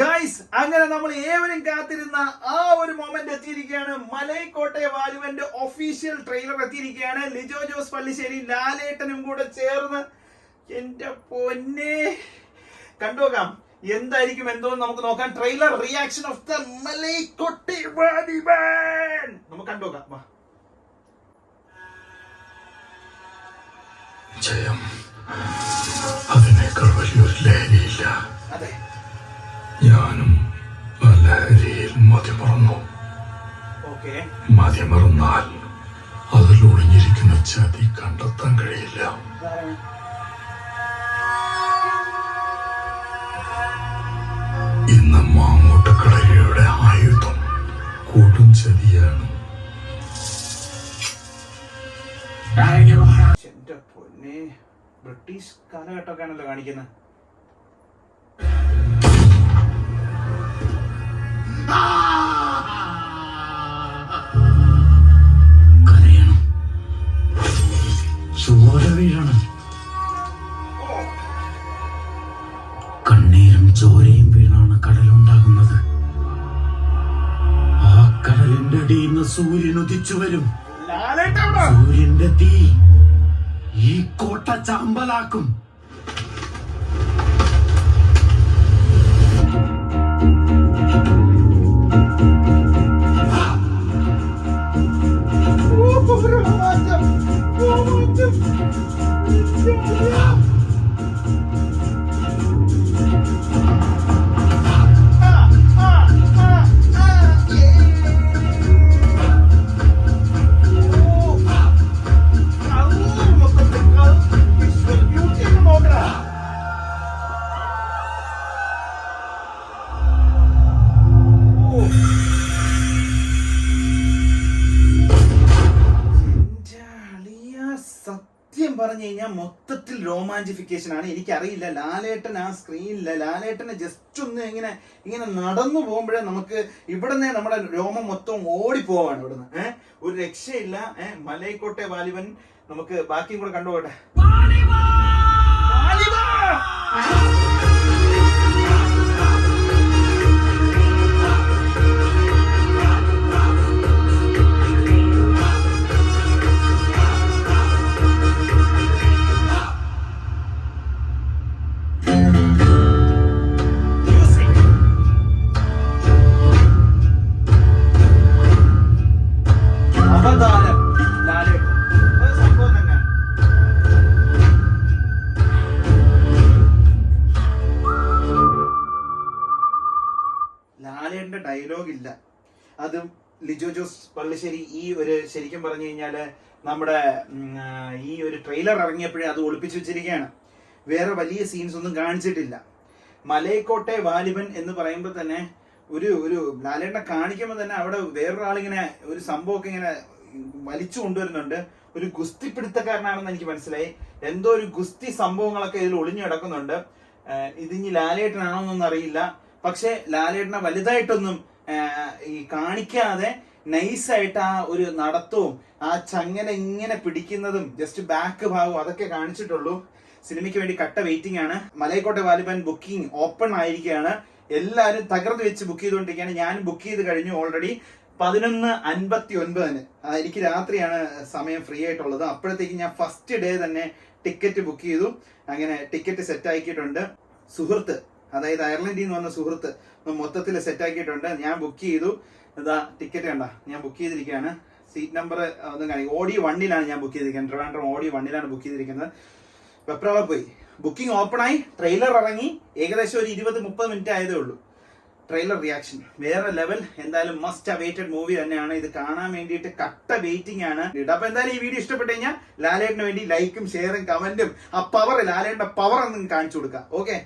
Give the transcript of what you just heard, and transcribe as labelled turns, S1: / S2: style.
S1: Guys അങ്ങനെ നമ്മൾ ഏവരും കാത്തിരുന്ന ആ ഒരു മൊമെന്റ് എത്തിയിരിക്കുകയാണ്. മലൈക്കോട്ടെ വാലുവന്റെ ഒഫീഷ്യൽ ട്രെയിലർ എത്തിയിരിക്കുകയാണ്. ലിജോ ജോസ് പള്ളിശ്ശേരി ലാലേട്ടനും കൂടെ ചേർന്ന് എന്റെ പൊന്നെ. കണ്ടുനോക്കാം. എന്തായിരിക്കും എന്തോ നമുക്ക് നോക്കാം. Trailer reaction of the Malaikottai Vaaliban. നമുക്ക് കണ്ടുനോക്കാം. വാ.
S2: ജയം അതിനേക്കാൾ വലിയൊരു ലഹരിയില്ല.
S1: അതെ.
S2: ഞാനും നല്ല ലഹരിയിൽ മതിമറന്നു. മതിമറന്നാൽ അതിൽ ഒളിഞ്ഞിരിക്കുന്ന ചതി കണ്ടെത്താൻ കഴിയില്ല. ഇന്ന് മാങ്ങോട്ടുകളരിയുടെ ആയുധം കൂട്ടും ചതിയാണ്.
S1: ബ്രിട്ടീഷ് കാലഘട്ടമൊക്കെയാണല്ലോ കാണിക്കുന്നത്
S3: ചോര വീഴണം. കണ്ണീരും ചോരയും വീണാണ് കടലുണ്ടാകുന്നത്. ആ കടലിന്റെ അടിയിൽ നിന്ന് സൂര്യൻ ഉദിച്ചു വരും? സൂര്യന്റെ തീ ഈ കോട്ട ചാമ്പലാക്കും.
S1: സത്യം പറഞ്ഞു കഴിഞ്ഞാൽ മൊത്തത്തിൽ റോമാഞ്ചിഫിക്കേഷൻ ആണ്. എനിക്കറിയില്ല ലാലേട്ടൻ ആ സ്ക്രീനിൽ ലാലേട്ടനെ ജസ്റ്റ് ഒന്ന് ഇങ്ങനെ ഇങ്ങനെ നടന്നു പോകുമ്പോഴേ നമുക്ക് ഇവിടുന്ന് നമ്മുടെ രോമം മൊത്തം ഓടിപ്പോവാണ് ഇവിടുന്ന്. ഏഹ് ഒരു രക്ഷയില്ല. ഏഹ് മലയിക്കോട്ടെ വാലിബൻ നമുക്ക് ബാക്കിയും കൂടെ കണ്ടുപോട്ടെ ഡയലോഗ് ഇല്ല. അതും ലിജോ ജോസ് പള്ളിശ്ശേരി ഈ ഒരു ശരിക്കും പറഞ്ഞു കഴിഞ്ഞാൽ നമ്മുടെ ഈ ഒരു ട്രെയിലർ ഇറങ്ങിയപ്പോഴേ അത് ഒളിപ്പിച്ചു വെച്ചിരിക്കുകയാണ്. വേറെ വലിയ സീൻസ് ഒന്നും കാണിച്ചിട്ടില്ല. മലയക്കോട്ടെ വാലിബൻ എന്ന് പറയുമ്പോൾ തന്നെ ഒരു ഒരു ലാലേട്ടനെ കാണിക്കുമ്പോൾ തന്നെ അവിടെ വേറൊരാളിങ്ങനെ ഒരു സംഭവമൊക്കെ ഇങ്ങനെ വലിച്ചു കൊണ്ടുവരുന്നുണ്ട്. ഒരു ഗുസ്തി പിടുത്തക്കാരനാണെന്ന് എനിക്ക് മനസ്സിലായി. എന്തോ ഒരു ഗുസ്തി സംഭവങ്ങളൊക്കെ ഇതിൽ ഒളിഞ്ഞു കിടക്കുന്നുണ്ട്. ഇതിഞ്ഞി ലാലേട്ടനാണോ എന്നൊന്നും അറിയില്ല. പക്ഷെ ലാലേട്ടനെ വലുതായിട്ടൊന്നും ഈ കാണിക്കാതെ നൈസായിട്ട് ആ ഒരു നടത്തവും ആ ചങ്ങല ഇങ്ങനെ പിടിക്കുന്നതും ജസ്റ്റ് ബാക്ക് ഭാഗവും അതൊക്കെ കാണിച്ചിട്ടുള്ളൂ. സിനിമയ്ക്ക് വേണ്ടി കട്ട വെയിറ്റിംഗ് ആണ്. മലയക്കോട്ടെ വാലിബൻ ബുക്കിംഗ് ഓപ്പൺ ആയിരിക്കുകയാണ്. എല്ലാവരും തകർത്ത് വെച്ച് ബുക്ക് ചെയ്തുകൊണ്ടിരിക്കുകയാണ്. ഞാൻ ബുക്ക് ചെയ്ത് കഴിഞ്ഞു ഓൾറെഡി പതിനൊന്ന് അൻപത്തി ഒൻപതിന് എനിക്ക് രാത്രിയാണ് സമയം ഫ്രീ ആയിട്ടുള്ളത്. അപ്പോഴത്തേക്ക് ഞാൻ ഫസ്റ്റ് ഡേ തന്നെ ടിക്കറ്റ് ബുക്ക് ചെയ്തു. അങ്ങനെ ടിക്കറ്റ് സെറ്റ് ആക്കിയിട്ടുണ്ട്. സുഹൃത്ത് അതായത് അയർലൻഡിൽ നിന്ന് വന്ന സുഹൃത്ത് മൊത്തത്തിൽ സെറ്റ് ആക്കിയിട്ടുണ്ട്. ഞാൻ ബുക്ക് ചെയ്തു. ഇതാ ടിക്കറ്റ് കണ്ട. ഞാൻ ബുക്ക് ചെയ്തിരിക്കുകയാണ്. സീറ്റ് നമ്പർ ഒന്നും കാണിക്കും. ഓഡി വണ്ണിലാണ് ഞാൻ ബുക്ക് ചെയ്തിരിക്കുന്നത്. ട്രിവാൻഡ്രം ഓഡി വണ്ണിലാണ് ബുക്ക് ചെയ്തിരിക്കുന്നത്. വെപ്രാള പോയി. ബുക്കിംഗ് ഓപ്പണായി ട്രെയിലർ ഇറങ്ങി. ഏകദേശം ഒരു ഇരുപത് മുപ്പത് മിനിറ്റ് ആയതേ ഉള്ളൂ. ട്രെയിലർ റിയാക്ഷൻ വേറെ ലെവൽ എന്തായാലും മസ്റ്റ് അവൈറ്റഡ് മൂവി തന്നെയാണ്. ഇത് കാണാൻ വേണ്ടിയിട്ട് കട്ട വെയിറ്റിംഗ് ആണ്. അപ്പൊ എന്തായാലും ഈ വീഡിയോ ഇഷ്ടപ്പെട്ടു കഴിഞ്ഞാൽ ലാലേട്ടിന് വേണ്ടി ലൈക്കും ഷെയറും കമന്റും ആ പവർ ലാലേട്ടിന്റെ പവർ ഒന്നും കാണിച്ചു കൊടുക്കുക. ഓക്കെ